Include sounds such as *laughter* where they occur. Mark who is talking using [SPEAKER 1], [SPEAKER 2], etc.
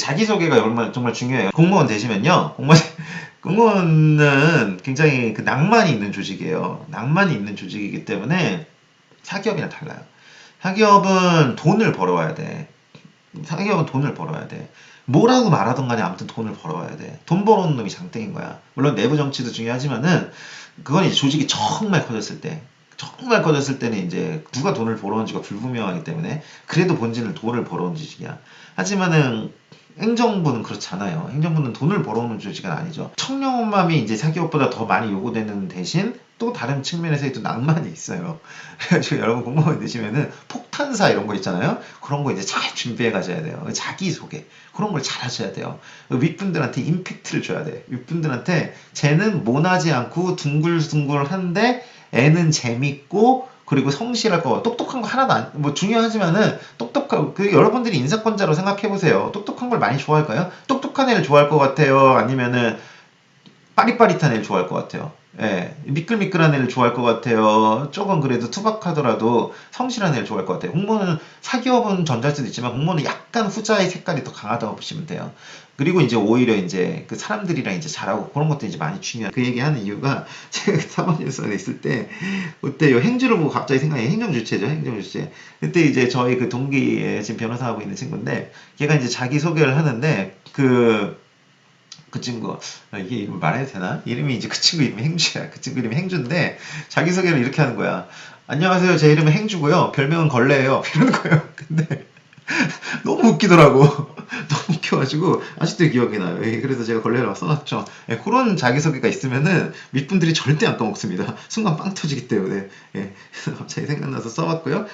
[SPEAKER 1] 자기소개가 정말, 정말 중요해요. 공무원 되시면요. 공무원, *laughs* 공무원은 굉장히 그 낭만이 있는 조직이에요. 낭만이 있는 조직이기 때문에 사기업이랑 달라요. 사기업은 돈을 벌어와야 돼. 사기업은 돈을 벌어야 돼. 뭐라고 말하던 간에 아무튼 돈을 벌어와야 돼. 돈 벌어오는 놈이 장땡인 거야. 물론 내부 정치도 중요하지만은 그건 이제 조직이 정말 커졌을 때 정말 커졌을 때는 이제 누가 돈을 벌어온지가 불분명하기 때문에 그래도 본질은 돈을 벌어온 조직이야. 하지만은 행정부는 그렇지 않아요. 행정부는 돈을 벌어오는 조직은 아니죠. 청렴함이 이제 사기업보다 더 많이 요구되는 대신 또 다른 측면에서 또 낭만이 있어요. *laughs* 그래가지고 여러분 공무원 되시면은 폭탄사 이런 거 있잖아요. 그런 거 이제 잘 준비해 가셔야 돼요. 자기소개. 그런 걸 잘 하셔야 돼요. 윗분들한테 임팩트를 줘야 돼. 윗분들한테 쟤는 모나지 않고 둥글둥글한데 애는 재밌고 그리고 성실할 거 똑똑한 거 하나도 안 뭐 중요하지만은 똑똑하고 그 여러분들이 인사권자로 생각해 보세요. 똑똑한 걸 많이 좋아할까요? 똑똑한 애를 좋아할 것 같아요. 아니면은 빠릿빠릿한 애를 좋아할 것 같아요. 예, 미끌미끌한 애를 좋아할 것 같아요. 조금 그래도 투박하더라도 성실한 애를 좋아할 것 같아요. 공무원은 사기업은 전자일 수도 있지만 공무원은 약간 후자의 색깔이 더 강하다고 보시면 돼요. 그리고 이제 오히려 이제 그 사람들이랑 이제 잘하고 그런 것도 이제 많이 중요한 그 얘기하는 이유가 *laughs* 제가 사법연수원에 있을 때 그때 요 행주를 보고 갑자기 생각이 행정주체죠 행정주체 그때 이제 저희 그 동기에 지금 변호사 하고 있는 친구인데 걔가 이제 자기 소개를 하는데 그 그 친구 아, 이게 이름 말해도 되나? 이름이 이제 그 친구 이름이 행주야. 그 친구 이름이 행주인데 자기 소개를 이렇게 하는 거야. 안녕하세요. 제 이름은 행주고요. 별명은 걸레예요. *laughs* 이러는 거예요. 근데 *laughs* 너무 웃기더라고. *laughs* 너무 웃겨가지고 아직도 기억이 나요. 예, 그래서 제가 걸레라고 써놨죠. 예, 그런 자기소개가 있으면은 윗분들이 절대 안 까먹습니다. 순간 빵 터지기 때문에 예, 갑자기 생각나서 써봤고요.